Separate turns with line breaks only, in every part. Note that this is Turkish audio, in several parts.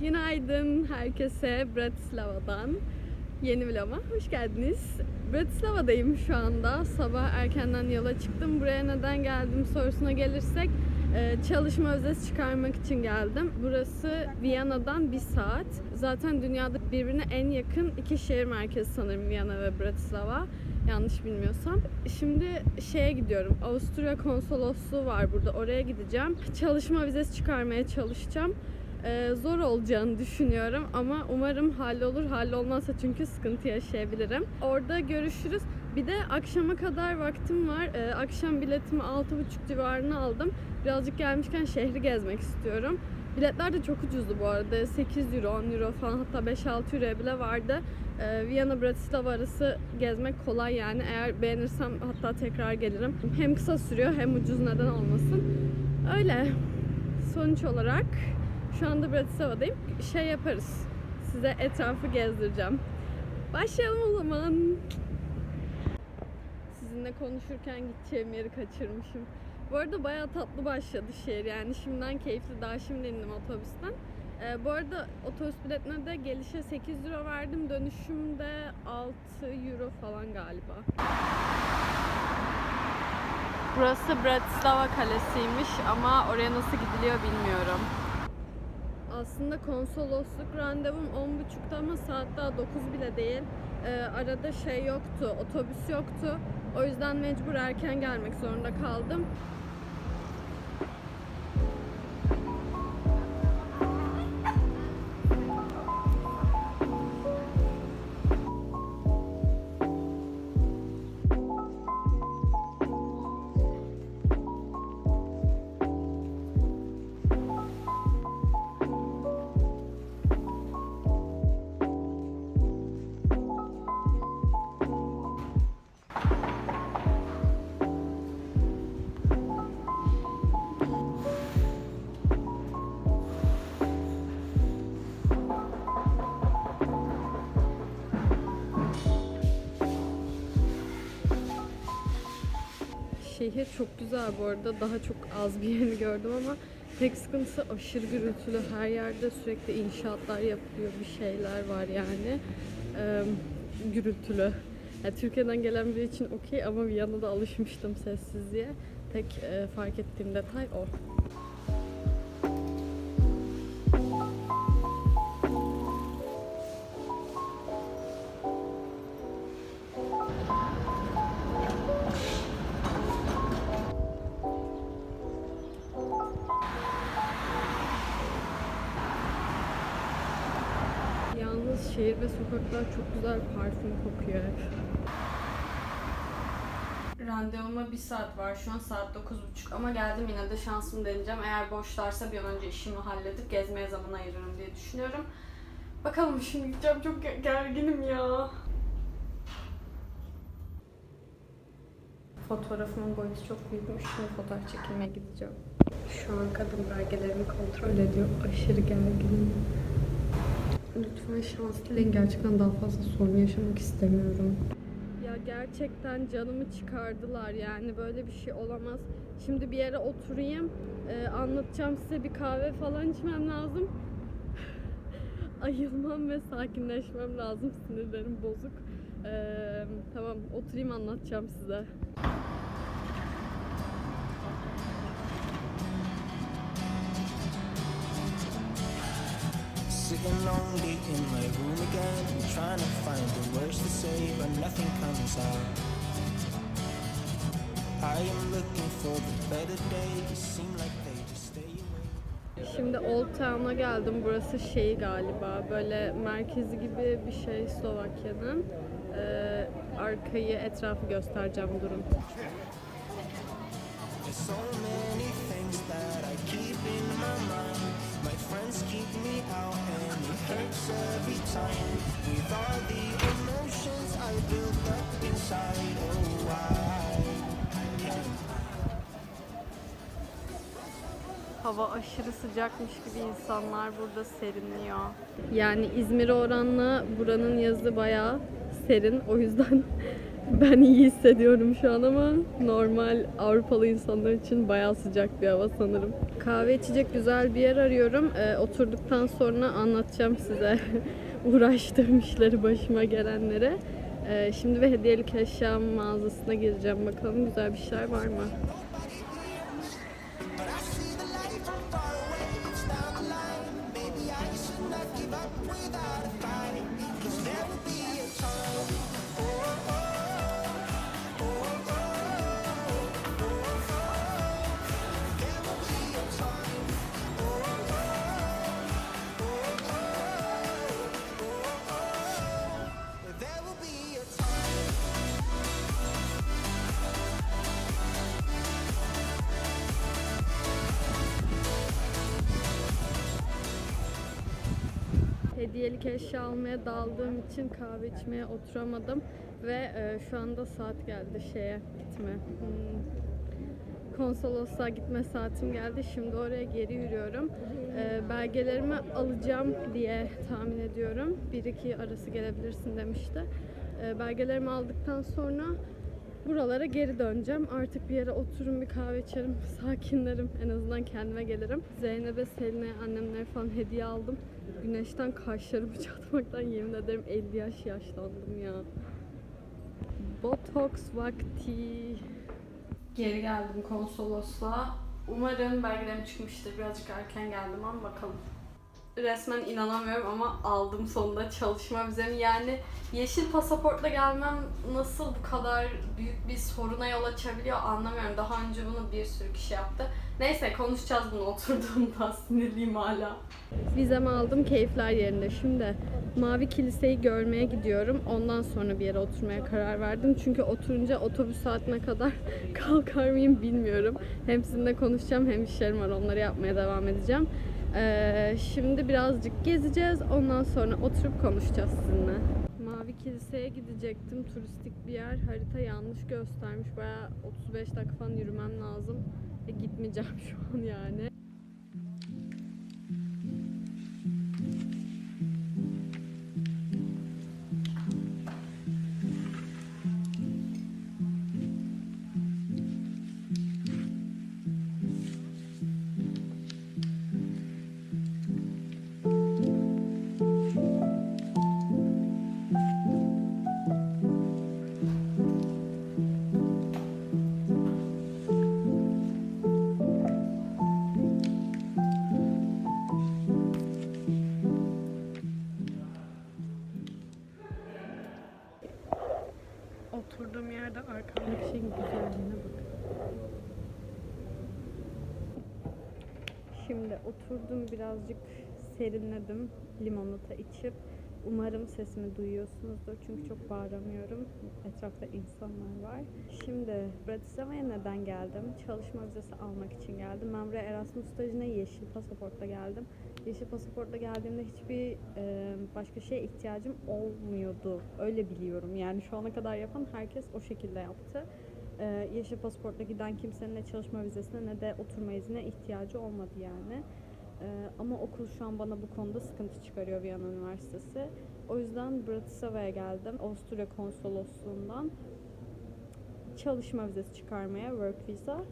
Günaydın herkese Bratislava'dan yeni vloguma hoş geldiniz. Bratislava'dayım şu anda. Sabah erkenden yola çıktım. Buraya neden geldim sorusuna gelirsek e, çalışma özesi çıkarmak için geldim. Burası Viyana'dan bir saat. Zaten dünyada birbirine en yakın iki şehir merkezi sanırım Viyana ve Bratislava. Yanlış bilmiyorsam. Şimdi şeye gidiyorum. Avusturya konsolosluğu var burada. Oraya gideceğim. Çalışma vizesi çıkarmaya çalışacağım. Ee, zor olacağını düşünüyorum ama umarım hallolur. Hallolmazsa çünkü sıkıntı yaşayabilirim. Orada görüşürüz. Bir de akşama kadar vaktim var. Ee, akşam biletimi 6.30 civarına aldım. Birazcık gelmişken şehri gezmek istiyorum. Biletler de çok ucuzdu bu arada. 8 euro, 10 euro falan hatta 5-6 euroya bile vardı. Ee, Viyana Bratislava arası gezmek kolay yani. Eğer beğenirsem hatta tekrar gelirim. Hem kısa sürüyor hem ucuz neden olmasın. Öyle. Sonuç olarak şu anda Bratislava'dayım. Şey yaparız. Size etrafı gezdireceğim. Başlayalım o zaman. Sizinle konuşurken gideceğim yeri kaçırmışım. Bu arada bayağı tatlı başladı şehir yani şimdiden keyifli. Daha şimdi indim otobüsten. Ee, bu arada otobüs biletine de gelişe 8 euro verdim. Dönüşümde 6 euro falan galiba. Burası Bratislava Kalesi'ymiş ama oraya nasıl gidiliyor bilmiyorum. Aslında konsolosluk randevum 10.30'da ama saat daha 9 bile değil. Ee, arada şey yoktu, otobüs yoktu. O yüzden mecbur erken gelmek zorunda kaldım. Şehir çok güzel bu arada. Daha çok az bir yerini gördüm ama tek sıkıntısı aşırı gürültülü. Her yerde sürekli inşaatlar yapılıyor. Bir şeyler var yani. Ee, gürültülü. Yani Türkiye'den gelen biri için okey ama Viyana'da alışmıştım sessizliğe. Tek e, fark ettiğim detay o. şehir ve sokaklar çok güzel parfüm kokuyor hep. Randevuma bir saat var. Şu an saat 9.30 ama geldim yine de şansımı deneyeceğim. Eğer boşlarsa bir an önce işimi halledip gezmeye zaman ayırırım diye düşünüyorum. Bakalım şimdi gideceğim. Çok ge- gerginim ya. Fotoğrafımın boyutu çok büyükmüş. Şimdi fotoğraf çekilmeye gideceğim. Şu an kadın belgelerimi kontrol ediyor. Aşırı gerginim. Lütfen şans dileyin. Gerçekten daha fazla sorun yaşamak istemiyorum. Ya gerçekten canımı çıkardılar yani böyle bir şey olamaz. Şimdi bir yere oturayım, e, anlatacağım size bir kahve falan içmem lazım. Ayılmam ve sakinleşmem lazım. Sinirlerim bozuk. E, tamam oturayım anlatacağım size.
Sitting lonely in my room again, trying to find the words to say, but nothing comes out. I am looking for the better days, seem like they just stay away.
Şimdi Old Town'a geldim. Burası şey galiba böyle merkezi gibi bir şey Slovakya'nın. Ee, arkayı, etrafı göstereceğim durun.
There's so many things that I keep in my mind. My friends friends keep me out and hurts every time. With all the emotions I built up inside, oh can't
Hava aşırı sıcakmış gibi insanlar burada serinliyor. Yani İzmir'e oranla buranın yazı bayağı serin. O yüzden ben iyi hissediyorum şu an ama normal Avrupalı insanlar için bayağı sıcak bir hava sanırım. Kahve içecek güzel bir yer arıyorum. Ee, oturduktan sonra anlatacağım size uğraştığım işleri, başıma gelenleri. Ee, şimdi bir hediyelik eşya mağazasına gireceğim. Bakalım güzel bir şeyler var mı?
There
hediyelik eşya almaya daldığım için kahve içmeye oturamadım ve e, şu anda saat geldi şeye gitme. Hmm, konsolosluğa gitme saatim geldi. Şimdi oraya geri yürüyorum. E, belgelerimi alacağım diye tahmin ediyorum. 1-2 arası gelebilirsin demişti. E, belgelerimi aldıktan sonra buralara geri döneceğim. Artık bir yere otururum bir kahve içerim. Sakinlerim. En azından kendime gelirim. Zeynep'e, Selin'e, annemlere falan hediye aldım. Güneşten kaşlarımı çatmaktan yemin ederim 50 yaş yaşlandım ya. Botox vakti. Geri geldim konsolosluğa. Umarım belgelerim çıkmıştır. Birazcık erken geldim ama bakalım. Resmen inanamıyorum ama aldım sonunda çalışma vizemi. Yani yeşil pasaportla gelmem nasıl bu kadar büyük bir soruna yol açabiliyor anlamıyorum. Daha önce bunu bir sürü kişi yaptı. Neyse konuşacağız bunu oturduğumda sinirliyim hala. Vizemi aldım keyifler yerinde. Şimdi Mavi Kilise'yi görmeye gidiyorum. Ondan sonra bir yere oturmaya karar verdim. Çünkü oturunca otobüs saatine kadar kalkar mıyım bilmiyorum. Hem sizinle konuşacağım hem işlerim var. Onları yapmaya devam edeceğim. Ee, şimdi birazcık gezeceğiz. Ondan sonra oturup konuşacağız sizinle. Mavi Kilise'ye gidecektim. Turistik bir yer. Harita yanlış göstermiş. Bayağı 35 dakika falan yürümem lazım. E, gitmeyeceğim şu an yani. Serinledim limonata içip. Umarım sesimi duyuyorsunuzdur çünkü çok bağıramıyorum. Etrafta insanlar var. Şimdi Bratislava'ya neden geldim? Çalışma vizesi almak için geldim. Ben buraya Erasmus stajına yeşil pasaportla geldim. Yeşil pasaportla geldiğimde hiçbir e, başka şeye ihtiyacım olmuyordu. Öyle biliyorum. Yani şu ana kadar yapan herkes o şekilde yaptı. E, yeşil pasaportla giden kimsenin ne çalışma vizesine ne de oturma iznine ihtiyacı olmadı yani. E, ama okul şu an bana bu konuda sıkıntı çıkarıyor Viyana Üniversitesi. O yüzden Bratislava'ya geldim. Avusturya konsolosluğundan çalışma vizesi çıkarmaya, work visa.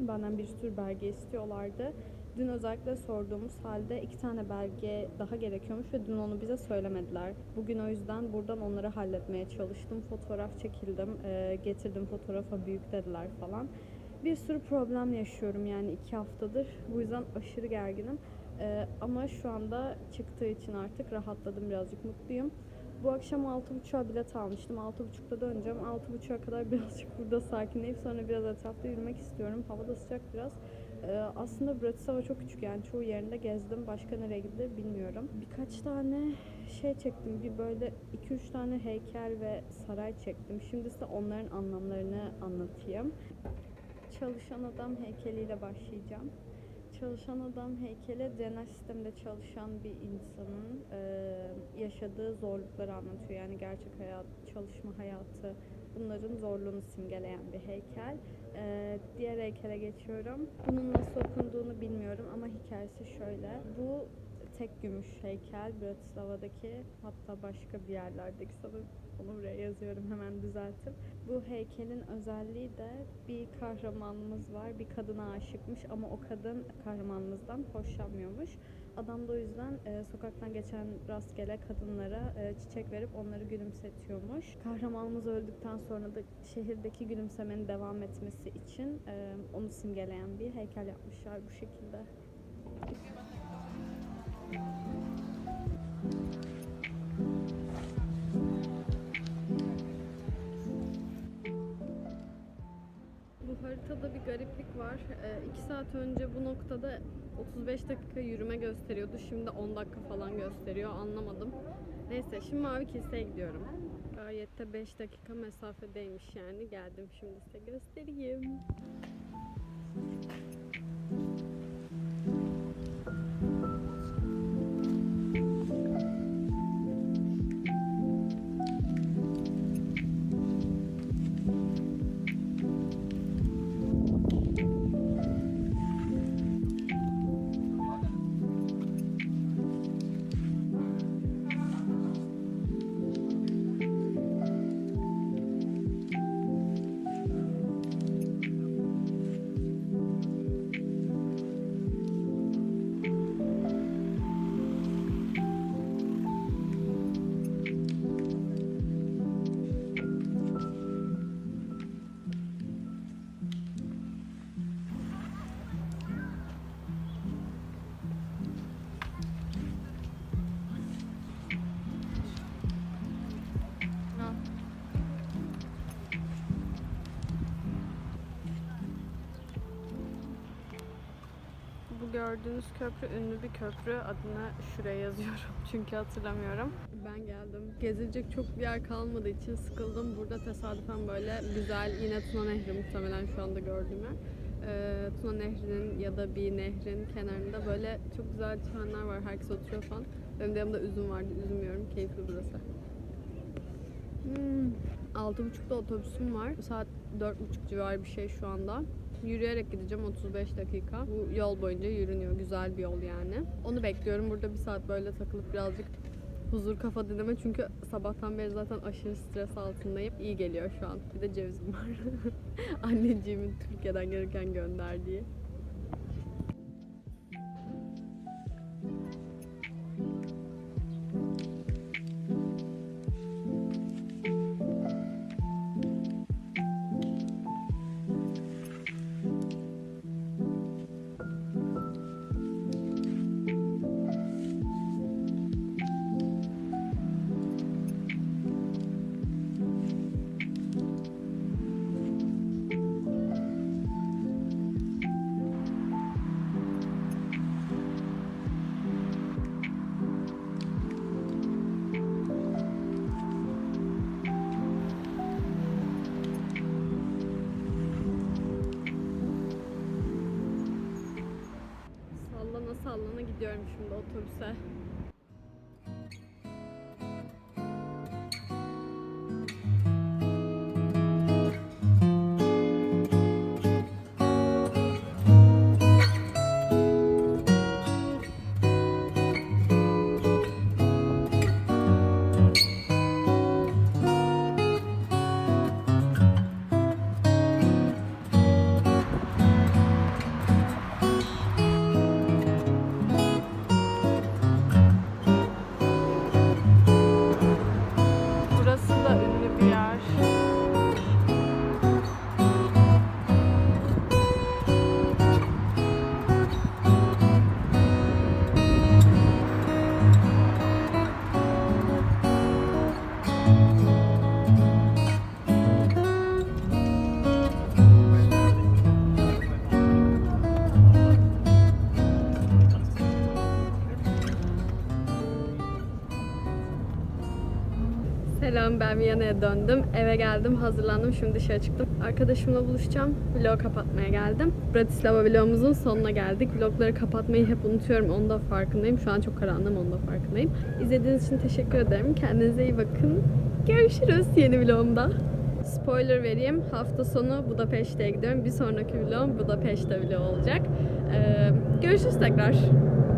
Benden bir sürü belge istiyorlardı. Dün özellikle sorduğumuz halde iki tane belge daha gerekiyormuş ve dün onu bize söylemediler. Bugün o yüzden buradan onları halletmeye çalıştım. Fotoğraf çekildim, eee, getirdim fotoğrafa büyük dediler falan. Bir sürü problem yaşıyorum yani iki haftadır. Bu yüzden aşırı gerginim. Eee, ama şu anda çıktığı için artık rahatladım birazcık mutluyum. Bu akşam 6.30'a bilet almıştım. 6.30'da döneceğim. 6.30'a kadar birazcık burada sakinleyip sonra biraz etrafta yürümek istiyorum. Hava da sıcak biraz. Ee, aslında Bratislava çok küçük yani çoğu yerinde gezdim. Başka nereye gidilir bilmiyorum. Birkaç tane şey çektim. Bir böyle 2-3 tane heykel ve saray çektim. Şimdi size onların anlamlarını anlatayım. Çalışan adam heykeliyle başlayacağım. çalışan adam heykeli DNA sisteminde çalışan bir insanın e, yaşadığı zorlukları anlatıyor. Yani gerçek hayat, çalışma hayatı bunların zorluğunu simgeleyen bir heykel. E, diğer heykele geçiyorum. Bunun nasıl okunduğunu bilmiyorum ama hikayesi şöyle. Bu tek gümüş heykel Bratislava'daki hatta başka bir yerlerdeki sanırım onu buraya yazıyorum hemen düzeltip. Bu heykelin özelliği de bir kahramanımız var. Bir kadına aşıkmış ama o kadın kahramanımızdan hoşlanmıyormuş. Adam da o yüzden e, sokaktan geçen rastgele kadınlara e, çiçek verip onları gülümsetiyormuş. Kahramanımız öldükten sonra da şehirdeki gülümsemenin devam etmesi için e, onu simgeleyen bir heykel yapmışlar bu şekilde. Bu haritada bir gariplik var. 2 saat önce bu noktada 35 dakika yürüme gösteriyordu. Şimdi 10 dakika falan gösteriyor. Anlamadım. Neyse şimdi Mavi Kilise'ye gidiyorum. Gayet de 5 dakika mesafedeymiş yani. Geldim şimdi size göstereyim. Gördüğünüz köprü ünlü bir köprü. Adını şuraya yazıyorum çünkü hatırlamıyorum. Ben geldim. Gezilecek çok bir yer kalmadığı için sıkıldım. Burada tesadüfen böyle güzel yine Tuna Nehri muhtemelen şu anda gördüğüm yer. Ee, Tuna Nehri'nin ya da bir nehrin kenarında böyle çok güzel çimenler var. Herkes oturuyor falan. Benim de yanımda üzüm vardı. Üzüm yiyorum. Keyifli burası. Hmm. 6.30'da otobüsüm var. Saat 4.30 civarı bir şey şu anda. Yürüyerek gideceğim 35 dakika. Bu yol boyunca yürünüyor. Güzel bir yol yani. Onu bekliyorum. Burada bir saat böyle takılıp birazcık huzur kafa dinleme. Çünkü sabahtan beri zaten aşırı stres altındayım. İyi geliyor şu an. Bir de cevizim var. Anneciğimin Türkiye'den gelirken gönderdiği. Selam ben Viyana'ya döndüm. Eve geldim, hazırlandım. Şimdi dışarı çıktım. Arkadaşımla buluşacağım. Vlog kapatmaya geldim. Bratislava vlogumuzun sonuna geldik. Vlogları kapatmayı hep unutuyorum. Onun da farkındayım. Şu an çok karanlığım. Onun da farkındayım. İzlediğiniz için teşekkür ederim. Kendinize iyi bakın. Görüşürüz yeni vlogumda. Spoiler vereyim. Hafta sonu Budapeşte'ye gidiyorum. Bir sonraki vlogum Budapeşte vlog olacak. Ee, görüşürüz tekrar.